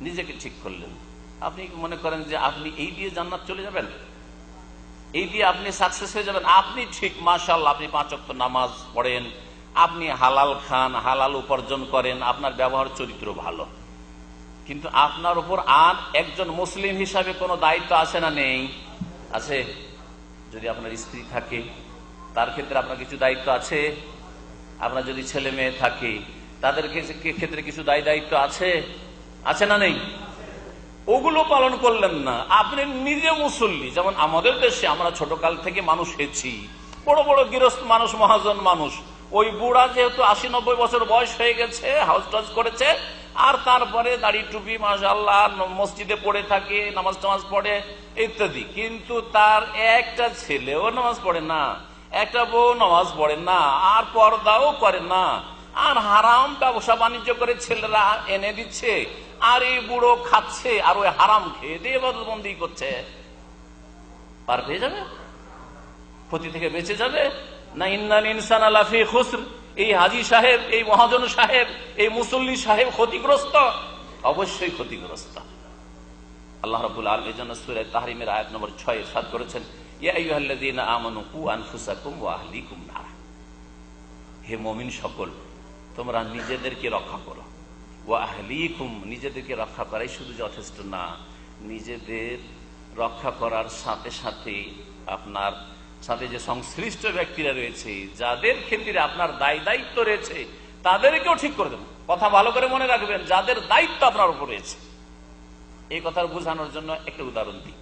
নিজেকে ঠিক করলেন। আপনি মনে করেন যে আপনি এই দিয়ে জান্নাত চলে যাবেন? এই দিয়ে আপনি সাকসেস হয়ে যাবেন। আপনি ঠিক মাশাল আপনি পাঁচ অক্ট নামাজ পড়েন, আপনি হালাল খান, হালাল উপার্জন করেন, আপনার ব্যবহার চরিত্র ভালো। কিন্তু আপনার উপর আর একজন মুসলিম হিসাবে কোনো দায়িত্ব আছে না নেই? আছে? যদি আপনার স্ত্রী থাকে, তার ক্ষেত্রে আপনার কিছু দায়িত্ব আছে? আপনার যদি ছেলে মেয়ে থাকে তাদের ক্ষেত্রে কিছু দায় দায়িত্ব আছে? আছে না নেই? ওগুলো পালন করলেন না। আপনি নিজে মুসল্লি। যেমন আমাদের দেশে আমরা ছোটকাল থেকে মানুষ হয়েছি বড় বড় গৃহস্থ মানুষ, মহাজন মানুষ। ওই বুড়া যেহেতু আশি নব্বই বছর বয়স হয়ে গেছে হাউস টাউস করেছে, আর তারপরে দাড়ি টুপি মাসাল্লাহ মসজিদে পড়ে থাকে, নামাজ টামাজ পড়ে, ইত্যাদি। কিন্তু তার একটা ছেলেও নামাজ পড়ে না, একটা বউ নামাজ পড়ে না, আর পর্দাও করে না। আর হারাম ব্যবসা বাণিজ্য করে ছেলেরা এনে দিচ্ছে, আর এই বুড়ো খাচ্ছে, আর ওই হারাম খেয়ে দিয়ে বদলবন্দি করছে। পার পেয়ে যাবে? ক্ষতি থেকে বেঁচে যাবে? না ইন্নান ইনসান আলাফি খুসর। এই হাজি সাহেব, এই মহাজন সাহেব, এই মুসল্লি সাহেব ক্ষতিগ্রস্ত? অবশ্যই ক্ষতিগ্রস্ত। আল্লাহ রাবুল আলম এই সুরায় তাহরিমের আয়াত নম্বর ছয় সাত করেছেন হে মমিন সকল তোমরা নিজেদেরকে রক্ষা করো। ও আহলিকুম, নিজেদেরকে রক্ষা করাই শুধু যথেষ্ট না, নিজেদের রক্ষা করার সাথে সাথে আপনার সাথে যে সংশ্লিষ্ট ব্যক্তিরা রয়েছে, যাদের ক্ষেত্রে আপনার দায় দায়িত্ব রয়েছে, তাদেরকেও ঠিক করে দেবেন কথা ভালো করে মনে রাখবেন, যাদের দায়িত্ব আপনার উপর রয়েছে। এই কথা বোঝানোর জন্য একটা উদাহরণ দিই।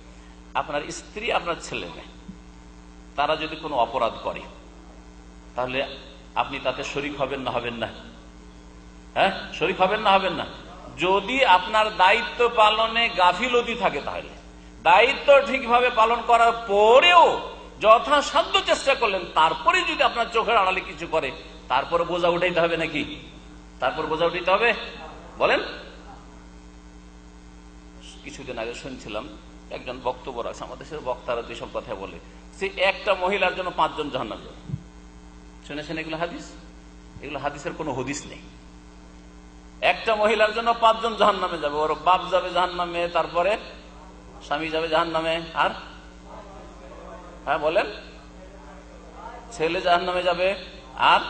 আপনার স্ত্রী, আপনার ছেলে তারা যদি কোনো অপরাধ করে, তাহলে আপনি তাতে শরিক হবেন না হবেন না। হ্যাঁ? শরিক হবেন না হবেন না। যদি আপনার দায়িত্ব পালনে গাফিলতি থাকে তাহলে, দায়িত্ব ঠিকভাবে পালন করার পরেও যথাসাধ্য চেষ্টা করলেন, তারপরে যদি আপনার চোখের আড়ালে কিছু করে, তারপরে বোঝা উঠাইতে হবে নাকি? তারপর বোঝা উঠাইতে হবে? বলেন। কিছুদিন আগে শুনছিলাম, একজন বক্তব্য রাখছে, আমাদের বক্তারা যেসব কথা বলে, সে একটা মহিলার জন্য পাঁচজন জাহান্নাম। শুনেছেন এগুলো হাদিস? এগুলো হাদিসের কোনো হদিস নেই। একটা মহিলার জন্য পাঁচজন জাহান নামে যাবে। ওর বাপ যাবে জাহান নামে তারপরে স্বামী যাবে জাহান নামে আর? হ্যাঁ বলেন। ছেলে জাহান নামে যাবে। আর?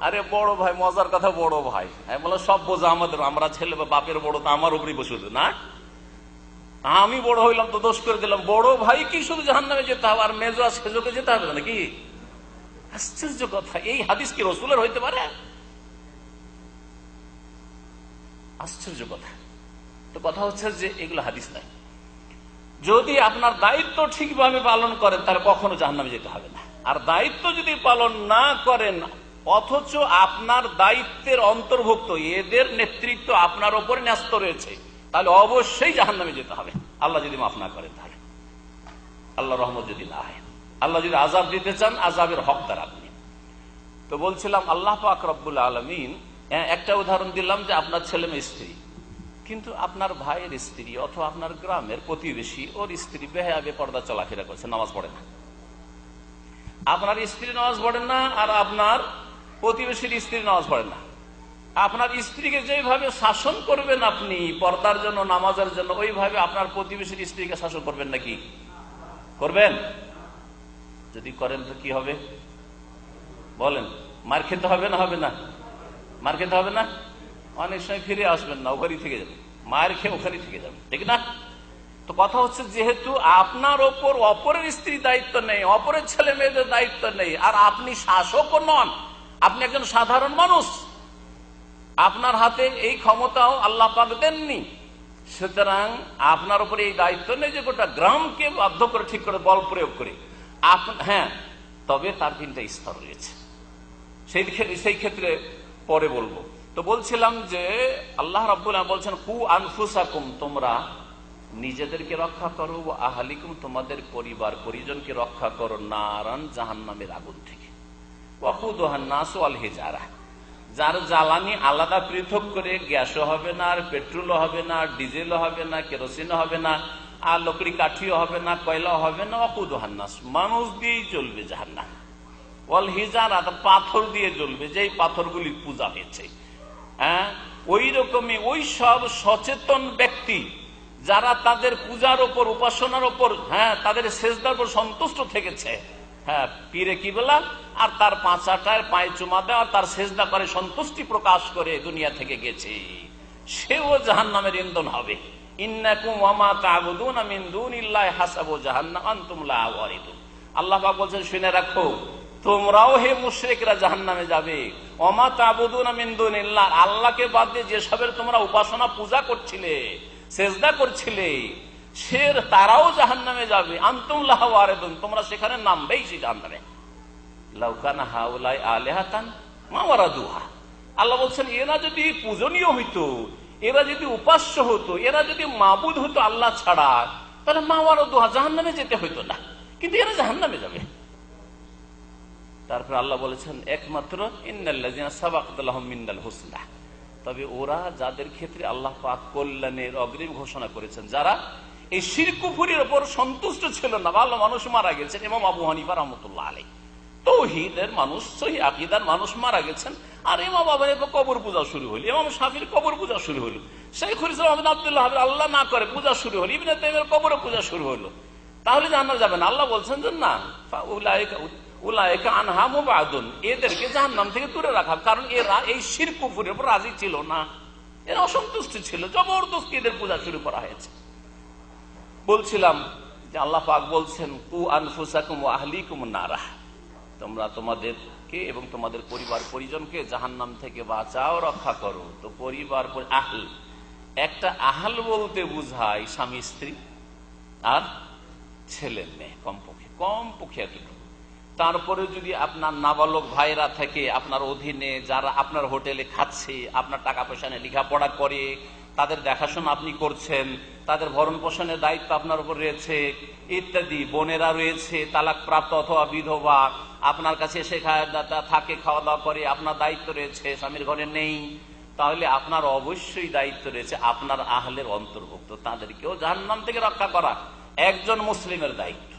আরে বড় ভাই, মজার কথা বড় ভাই। আমি বললাম, সব বোঝা আমাদের, আমরা ছেলে বাপের বড়, তো আমার উপরই বসে না? আমি বড় হইলাম, তো দোষ করে দিলাম। বড় ভাই কি শুধু জাহান নামে যেতে হবে, আর মেজো আর সেজোকে যেতে হবে নাকি? আশ্চর্য কথা। এই হাদিস কি রসুলের হইতে পারে? আশ্চর্য কথা। তো কথা হচ্ছে যে এগুলো হাদিস নাই। যদি আপনার দায়িত্ব ঠিকভাবে পালন করেন, তাহলে কখনো জাহান্নামে যেতে হবে না। আর দায়িত্ব যদি পালন না করেন, অথচ আপনার দায়িত্বের অন্তর্ভুক্ত, এদের নেতৃত্ব আপনার ওপরে ন্যস্ত রয়েছে, তাহলে অবশ্যই জাহান্নামে যেতে হবে। আল্লাহ যদি মাফ না করেন তাহলে। আল্লাহ রহমত যদি না হয়। আল্লাহ যদি আজাব দিতে চান আজাবের হকদার আপনি তো বলছিলাম, আল্লাহ পাক রব্বুল আলমিন একটা উদাহরণ দিলাম যে আপনার ছেলে মেয়ে স্ত্রী। কিন্তু আপনার ভাইয়ের স্ত্রী অথবা আপনার গ্রামের প্রতিবেশী, ওর স্ত্রী বেহাবে পর্দা চলাফেরা করছে, নামাজ পড়ে না। আপনার স্ত্রী নামাজ পড়েন না, আর আপনার প্রতিবেশীর স্ত্রী নামাজ পড়েন না। আপনার স্ত্রীকে যেভাবে শাসন করবেন আপনি, পর্দার জন্য, নামাজের জন্য, ওইভাবে আপনার প্রতিবেশীর স্ত্রীকে শাসন করবেন নাকি? করবেন? যদি করেন তো কি হবে? বলেন, মার খেতে হবে না হবে না? মার খেতে হবে না? অনেক সময় ফিরে আসবেন না, ওখানেই থেকে যাবেন। মায়ের খেয়ে ওখানেই থেকে যাবেন, ঠিক না? তো কথা হচ্ছে যেহেতু আপনার ওপর অপরের স্ত্রী দায়িত্ব নেই, অপরের ছেলে মেয়েদের দায়িত্ব নেই, আর আপনি শাসকও নন, আপনি একজন সাধারণ মানুষ, আপনার হাতে এই ক্ষমতাও আল্লাহ পাক দেননি। সুতরাং আপনার উপরে এই দায়িত্ব নেই যে গোটা গ্রামকে বাধ্য করে ঠিক করে বল প্রয়োগ করে। হ্যাঁ তবে তার তিনটা স্তর রয়েছে। সেই সেই ক্ষেত্রে পরে বলব। তো বলছিলাম যে, আল্লাহ রাবুল্লাহ বলছেন, কু আনফুসাকুম, তোমরা নিজেদেরকে রক্ষা করো আহালিকুম, তোমাদের পরিবার পরিজনকে রক্ষা করো নারান জাহান নামের আগুন থেকে। নাস আল হেজারা। যার জ্বালানি আলাদা পৃথক করে গ্যাসও হবে না, আর পেট্রোলও হবে না, ডিজেলও হবে না, কেরোসিনও হবে না আর লকড়ি কাঠিও হবে না কয়লা হবে না, অকুদ হান্নাস। মানুষ দিয়েই চলবে জাহান্নাম। ওয়াল হিজারা পাথর দিয়ে জ্বলবে, যেই পাথরগুলি পূজা হয়েছে। হ্যাঁ? ওই রকমই, ওই সব সচেতন ব্যক্তি যারা তাদের পূজার ওপর, উপাসনার ওপর হ্যাঁ তাদের শেষদার উপর সন্তুষ্ট থেকেছে। হ্যাঁ পীরে কি বলা? আর তার পাঁচাটায় পায়ে চুমা দেওয়া, তার শেষদা করে সন্তুষ্টি প্রকাশ করে দুনিয়া থেকে গেছে। সেও জাহান নামের ইন্ধন হবে। আল্লাহ বলছেন, শুনে রাখো, তোমরাও হে মুশরিকরা জাহান্নামে যাবে। ওমা তা'বুদুনা মিন আল্লাহকে বাদ দিয়ে যেসবের তোমরা উপাসনা, পূজা করছিলে, সেজদা করছিলে, সে তারাও জাহান্নামে যাবে। আনতুম লাহা ওয়ারিদুন, তোমরা সেখানে নামবেই সেই জাহান্নামে। লাউকানা হাউলাই আলেহাতান মাওয়ারা দুহা আল্লাহ বলছেন, এরা যদি পূজনীয় হইতো এরা যদি উপাস্য হতো, এরা যদি মাবুদ হতো আল্লাহ ছাড়া, তাহলে মা মাওয়ারা দুহা জাহান নামে যেতে হইতো না। কিন্তু এরা জাহান নামে যাবে। তারপর আল্লাহ বলেছেন, একমাত্র তবে ওরা যাদের ক্ষেত্রে আল্লাহ পাক কল্যাণের অগ্রিম ঘোষণা করেছেন, যারা এই শিরকুফুরির ওপর সন্তুষ্ট ছিল না, ভালো মানুষ মারা গেছেন। এবং আবু হানিফা রহমতুল্লাহ আলী তৌহিদের মানুষ, সহি আকিদার মানুষ মারা গেছেন। আর ইমাম আবানের কবর পূজা শুরু হইল ইমাম শাফির কবর পূজা শুরু হলো। শেখুল ইসলাম আবদুল্লাহ আল্লাহ না করে পূজা শুরু হলো। ইবনে তাইমের কবর পূজা শুরু হলো। তাহলে জানা যাবে না আল্লাহ বলছেন যে না আনহা এদেরকে থেকে রাখা কারণ এরা এই রাজি ছিল না। এরা অসন্তুষ্ট ছিল। জবরদস্তি এদের পূজা শুরু করা হয়েছে। বলছিলাম যে বলছেন নারাহ তোমরা তোমাদেরকে এবং তোমাদের পরিবার পরিজনকে জাহান্নাম থেকে বাঁচাও, রক্ষা করো। তো পরিবার আহল। একটা আহল বলতে বুঝায় স্বামী, স্ত্রী আর ছেলে, মেয়ে, কমপক্ষে কমপক্ষে এতটুকু। তারপরে যদি আপনার নাবালক ভাইরা থেকে আপনার অধীনে যারা আপনার হোটেলে খাচ্ছে, আপনার টাকা পয়সা নিয়ে লেখাপড়া করে তাদের দেখাশোনা আপনি করছেন, তাদের ভরণ পোষণের দায়িত্ব আপনার উপর রয়েছে, ইত্যাদি। বোনেরা রয়েছে তালাক প্রাপ্ত অথবা বিধবা। আপনার কাছে এসে থাকে খাওয়া দাওয়া করে, আপনার দায়িত্ব রয়েছে, স্বামীর ঘরে নেই। তাহলে আপনার অবশ্যই দায়িত্ব রয়েছে আপনার আহলের অন্তর্ভুক্ত, তাদেরকেও জাহান্নাম থেকে রক্ষা করা। একজন মুসলিমের দায়িত্ব।